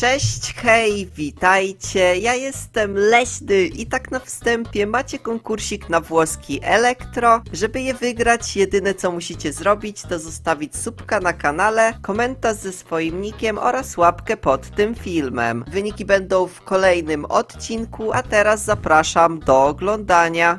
Cześć, hej, witajcie, ja jestem Leśny i tak na wstępie macie konkursik na włoski Elektro. Żeby je wygrać, jedyne co musicie zrobić to zostawić subka na kanale, komentarz ze swoim nickiem oraz łapkę pod tym filmem. Wyniki będą w kolejnym odcinku, a teraz zapraszam do oglądania.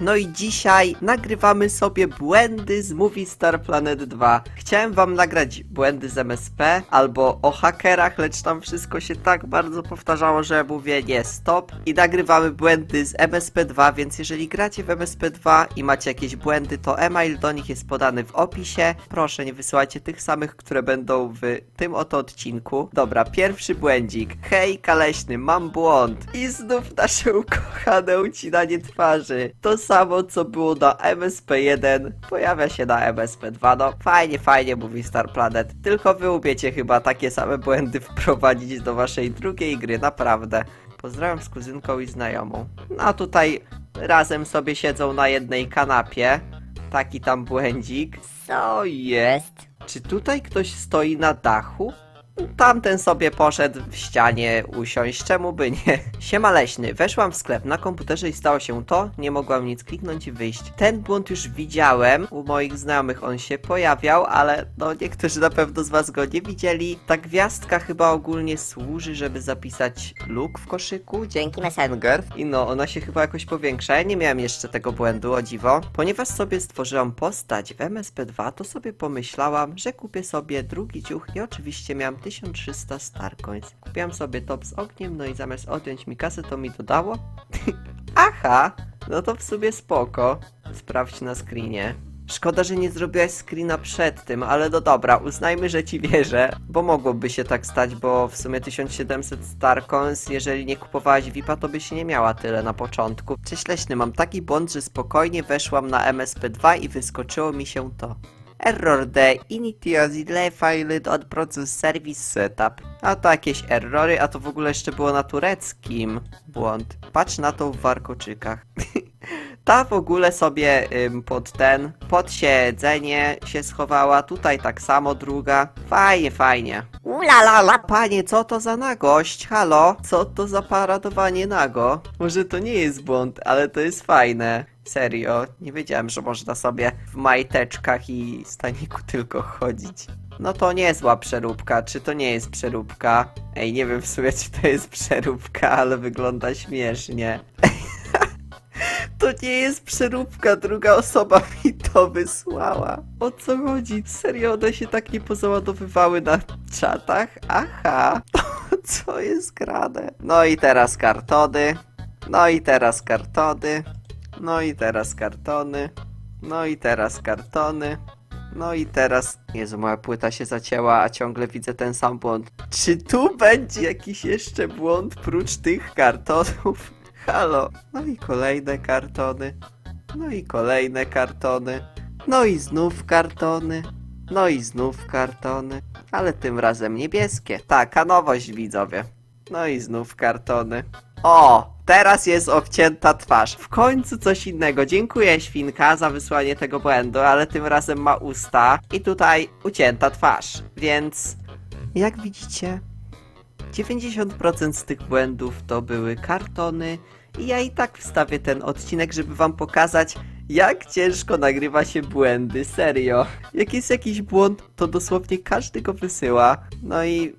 No i dzisiaj nagrywamy sobie błędy z Movie Star Planet 2. Chciałem wam nagrać błędy z MSP albo o hakerach, lecz tam wszystko się tak bardzo powtarzało, że mówię nie, stop. I nagrywamy błędy z MSP2, więc jeżeli gracie w MSP2 i macie jakieś błędy, to e-mail do nich jest podany w opisie. Proszę nie wysyłajcie tych samych, które będą w tym oto odcinku. Dobra, pierwszy błędzik. Hej, Kaleśny, mam błąd. I znów nasze ukochane ucinanie twarzy. To samo, co było na MSP1, pojawia się na MSP2. No, fajnie, fajnie, mówi Star Planet. Tylko wy umiecie chyba takie same błędy wprowadzić do waszej drugiej gry, naprawdę. Pozdrawiam z kuzynką i znajomą. No a tutaj razem sobie siedzą na jednej kanapie. Taki tam błędzik. Co jest? Czy tutaj ktoś stoi na dachu? Tamten sobie poszedł w ścianie usiąść, czemu by nie? Siema leśny, weszłam w sklep na komputerze i stało się to, nie mogłam nic kliknąć i wyjść. Ten błąd już widziałem, u moich znajomych on się pojawiał, ale no niektórzy na pewno z was go nie widzieli. Ta gwiazdka chyba ogólnie służy, żeby zapisać luk w koszyku. Dzięki Messenger. I no, ona się chyba jakoś powiększa. Ja nie miałem jeszcze tego błędu, o dziwo. Ponieważ sobie stworzyłam postać w MSP2, to sobie pomyślałam, że kupię sobie drugi ciuch i oczywiście miałam 1300 Starcoins. Kupiłam sobie top z ogniem, no i zamiast odjąć mi kasę, to mi dodało. Aha, no to w sobie spoko. Sprawdź na screenie. Szkoda, że nie zrobiłaś screena przed tym, ale no dobra, uznajmy, że ci wierzę, bo mogłoby się tak stać, bo w sumie 1700 Starcoins, jeżeli nie kupowałaś VIPa, to by się nie miała tyle na początku. Cześć Leśny, mam taki błąd, że spokojnie weszłam na MSP2 i wyskoczyło mi się to. Error the initially failed on process service setup. A to jakieś errory, a to w ogóle jeszcze było na tureckim. Błąd. Patrz na to w warkoczykach. Ta w ogóle sobie ym, pod ten, pod siedzenie się schowała, tutaj tak samo druga. Fajnie, fajnie. Ulalala. Panie, co to za nagość? Halo? Co to za paradowanie nago? Może to nie jest błąd, ale to jest fajne. Serio, nie wiedziałem, że można sobie w majteczkach i staniku tylko chodzić. No to niezła przeróbka, czy to nie jest przeróbka? Ej, nie wiem w sumie, czy to jest przeróbka, ale wygląda śmiesznie. To nie jest przeróbka, druga osoba mi to wysłała. O co chodzi? Serio, one się tak nie pozaładowywały na czatach? Aha, co jest grane? No i teraz kartony. No i teraz kartony. No i teraz kartony. No i teraz kartony. No i teraz... Jezu, moja płyta się zacięła, a ciągle widzę ten sam błąd. Czy tu będzie jakiś jeszcze błąd prócz tych kartonów? Halo. No i kolejne kartony. No i kolejne kartony. No i znów kartony. No i znów kartony. Ale tym razem niebieskie. Taka nowość widzowie. No i znów kartony. O! Teraz jest obcięta twarz. W końcu coś innego. Dziękuję Świnka za wysłanie tego błędu, ale tym razem ma usta. I tutaj ucięta twarz. Więc jak widzicie, 90% z tych błędów to były kartony i ja i tak wstawię ten odcinek, żeby wam pokazać, jak ciężko nagrywa się błędy, serio. Jak jest jakiś błąd, to dosłownie każdy go wysyła. No i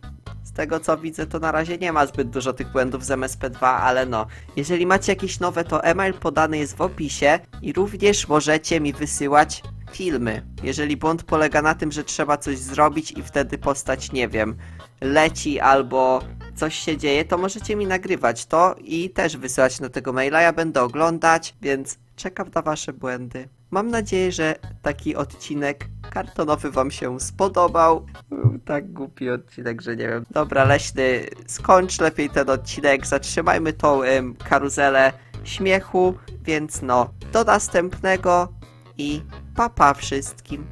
tego co widzę, to na razie nie ma zbyt dużo tych błędów z MSP2, ale no. Jeżeli macie jakieś nowe, to e-mail podany jest w opisie i również możecie mi wysyłać filmy. Jeżeli błąd polega na tym, że trzeba coś zrobić i wtedy postać, nie wiem, leci albo coś się dzieje, to możecie mi nagrywać to i też wysyłać na tego maila. Ja będę oglądać, więc czekam na wasze błędy. Mam nadzieję, że taki odcinek kartonowy wam się spodobał. Był tak głupi odcinek, że nie wiem. Dobra, leśny, skończ lepiej ten odcinek, zatrzymajmy tą em, karuzelę śmiechu, więc no, do następnego i papa wszystkim.